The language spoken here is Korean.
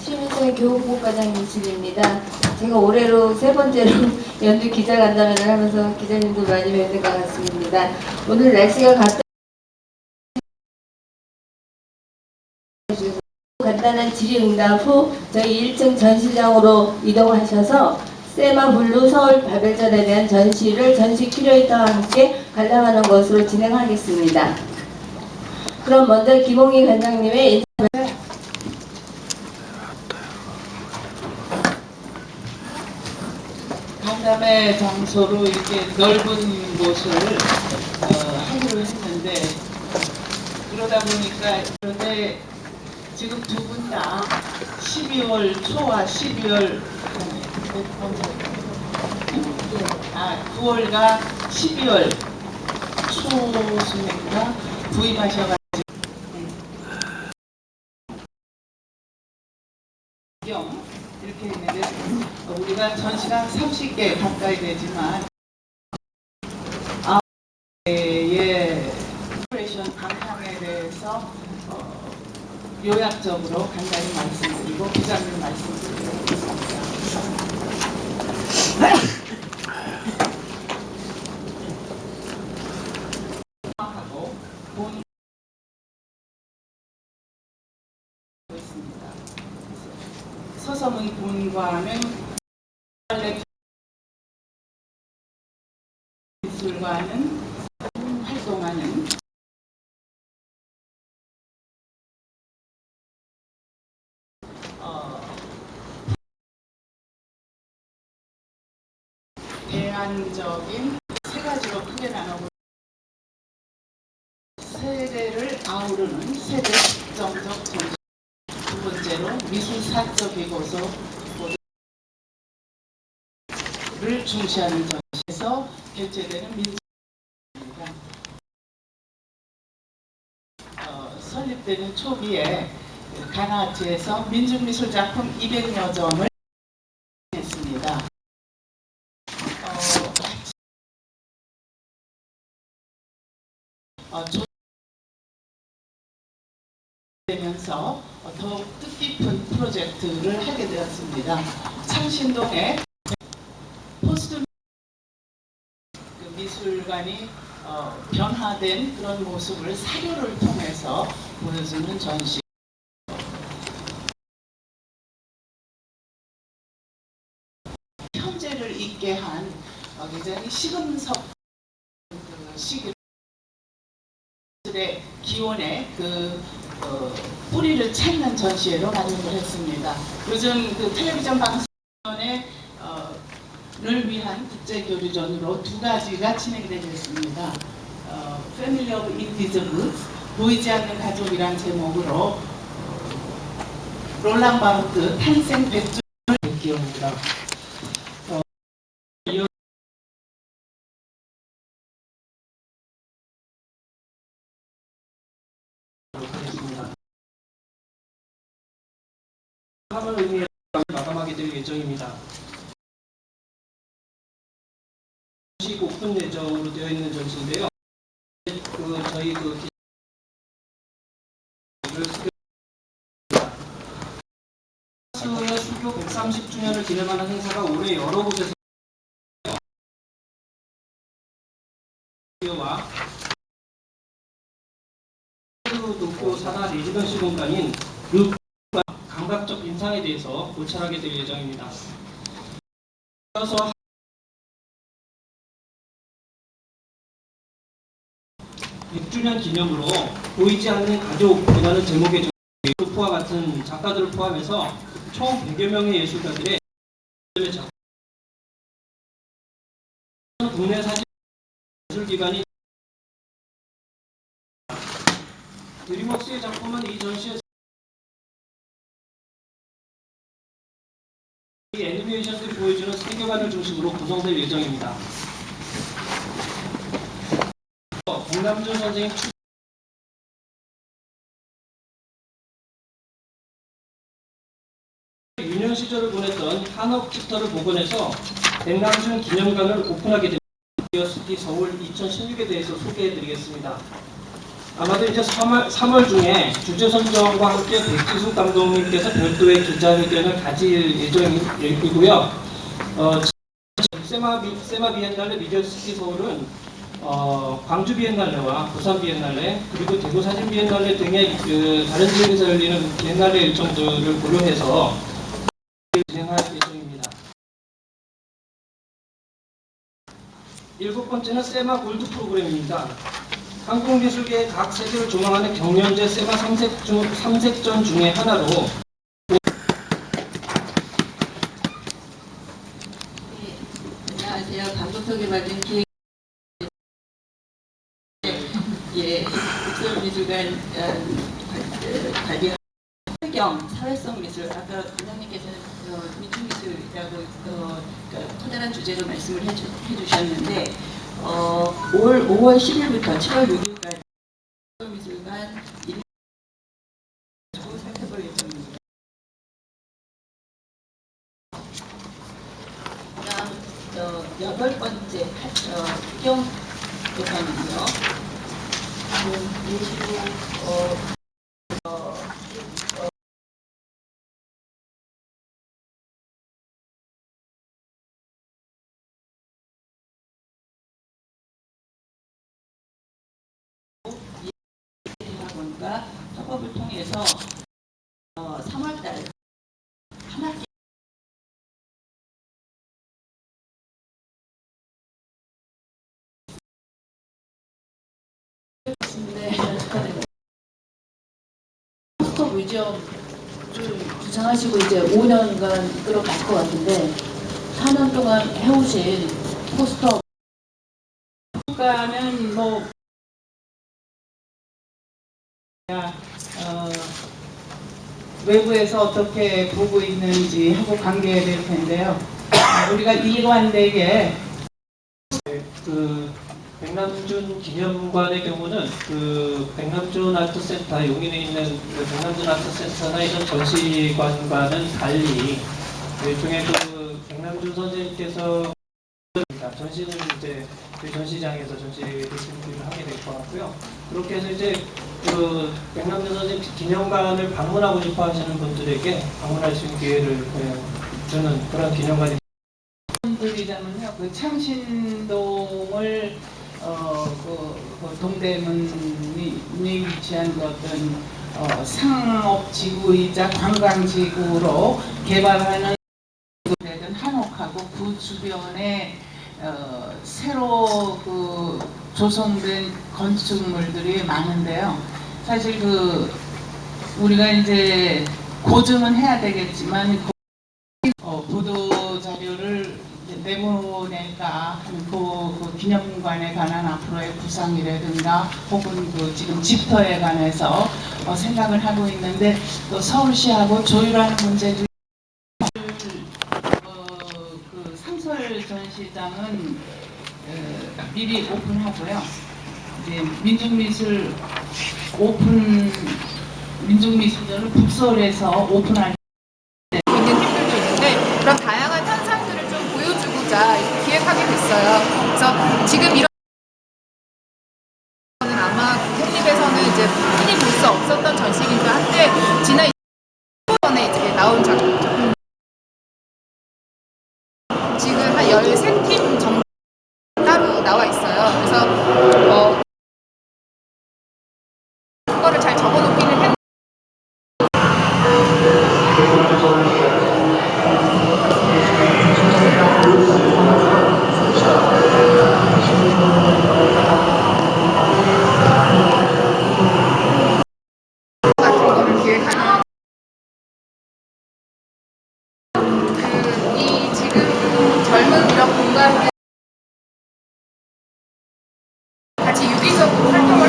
시민사회 교육부과장 이진입니다. 제가 올해로 세 번째로 연주 기자 간담회를 하면서 기자님도 많이 뵙는 것 같습니다. 오늘 날씨가 갔다 간단한 질의응답 후 저희 1층 전시장으로 이동하셔서 세마 블루 서울 바벨전에 대한 전시를 전시 큐레이터와 함께 관람하는 것으로 진행하겠습니다. 그럼 먼저 김홍희 관장님의 간담회 장소로 이렇게 넓은 곳을 어, 하기로 했는데 그러다 보니까 그런데 지금 두 분 다 12월 초와 12월 아 9월과 12월 초순인가? 부임하셔가지고 경 이렇게 있는데 어, 우리가 전시가 30개 가까이 되지만 아의 오퍼레이션 강탕에 대해서 어, 요약적으로 간단히 말씀드리고 부장님 말씀드리겠습니다. 하고 본 있습니다. 서서문 본과는 원래 미술과는 활동하는 어, 대안적인 세 가지로 크게 나눠보 세대를 아우르는 세대 특정적 정신 두 번째로 미술사적이고서 를 중시하는 전시에서 결제되는 민주입니다. 어, 설립되는 초기에 가나아트에서 민중미술 작품 200여 점을 했습니다. 어, 어, 조- 되면서 더욱 뜻깊은 프로젝트를 하게 되었습니다. 창신동에 포스트 그 미술관이 어, 변화된 그런 모습을 사료를 통해서 보여주는 전시. 현재를 있게 한 어, 굉장히 시금석 그 시기의 기원의 그 어, 뿌리를 찾는 전시회로 마련을 했습니다. 요즘 그 텔레비전 방송에 어, 를 위한 국제교류전으로 두 가지가 진행되고 있습니다. 어, Family of Invisibles, 보이지 않는 가족이란 제목으로 어, 롤랑 바르트 탄생 100주를 기업입니다. 어, 이어 하겠습니다. 함을 의미해 마감하게 전시 오픈 예정으로 되어 있는 전시인데요. 그 저희 그 수의 수교 130주년을 기념하는 행사가 올해 여러 곳에서 와 도쿄 산하 레지던시 공간인 그 감각적 인상에 대해서 고찰하게 될 예정입니다. 이어서 100주년 기념으로 보이지 않는 가족이라는 제목의 루프와 같은 작가들을 포함해서 총 100여 명의 예술가들의 국내 사진 예술기관이 드림웍스의 작품은 이 전시에서 애니메이션들이 보여주는 세계관을 중심으로 구성될 예정입니다. 공남준 선생님 추- 유년 시절을 보냈던 한옥 집터를 복원해서 백남준 기념관을 오픈하게 됩니다. 디어시티 서울 2016에 대해서 소개해 드리겠습니다. 아마도 이제 3월, 3월 중에 주제 선정과 함께 백지숙 감독님께서 별도의 기자회견을 가질 예정이고요. 어, 세마, 비, 세마 비엔날레 미디어시티 서울은 어, 광주 비엔날레와 부산 비엔날레 그리고 대구 사진 비엔날레 등의 그 다른 지역에서 열리는 비엔날레 일정들을 고려해서 진행할 예정입니다. 일곱 번째는 세마 골드 프로그램입니다. 한국미술계의 각 세계를 조망하는 경연제 세마 3색 중, 3색전 중에 하나로 안녕하세요. 방송 소개받은 기획 예, 국설미술관 어, 관리 환경 사회성 미술 아까 원장님께서는 어, 민중미술이라고 어, 그 커다란 주제로 말씀을 해주, 해주셨는데 어, 올 5월 10일부터 7월 6일까지 국설미술관 일 살펴볼 예정입니다. 그다음 어, 여덟 번째 어. 음, 예시로 어, 어, 학원과 협업을 통해서 어, 3월달 한 학기 네. 포스터 뮤지엄을 주장하시고 이제 5년간 이끌어 가실 것 같은데 4년 동안 해오신 포스터 평가는 뭐 어, 외부에서 어떻게 보고 있는지 하고 관계될 텐데요. 아, 우리가 일관되게 그 백남준 기념관의 경우는 그 백남준 아트센터 용인에 있는 그 백남준 아트센터나 이런 전시관과는 달리 일종의 그 백남준 선생님께서 전시는 이제 전시장에서 전시를 준비를 하게 될 것 같고요. 그렇게 해서 이제 그 백남준 선생님 기념관을 방문하고 싶어 하시는 분들에게 방문할 수 있는 기회를 예, 주는 그런 기념관이 드리자면요, 그 창신동을 어, 그, 그 동대문이 위치한 그 어떤 어, 상업지구이자 관광지구로 개발하는 되든 한옥하고 그 주변에 어, 새로 그 조성된 건축물들이 많은데요. 사실 그 우리가 이제 고증은 해야 되겠지만 어, 보도 자료를 하는 그, 그 기념관에 관한 앞으로의 구상이라든가 혹은 그 지금 집터에 관해서 어, 생각을 하고 있는데 또 서울시하고 조율하는 문제들 어, 그 상설 전 시장은 어, 미리 오픈하고요. 이제 민중미술 오픈 민중미술전을 북서울에서 오픈할 있는 팀들도 있는데 그런 다양한 현상들을 좀 보여주고자 기획하게 됐어요. 그래서 지금 이런 는 아마 국립에서는 이제 흔히 볼 수 없었던 전시기도 한데 지난 20년 전에 이제 나온 작품 dụng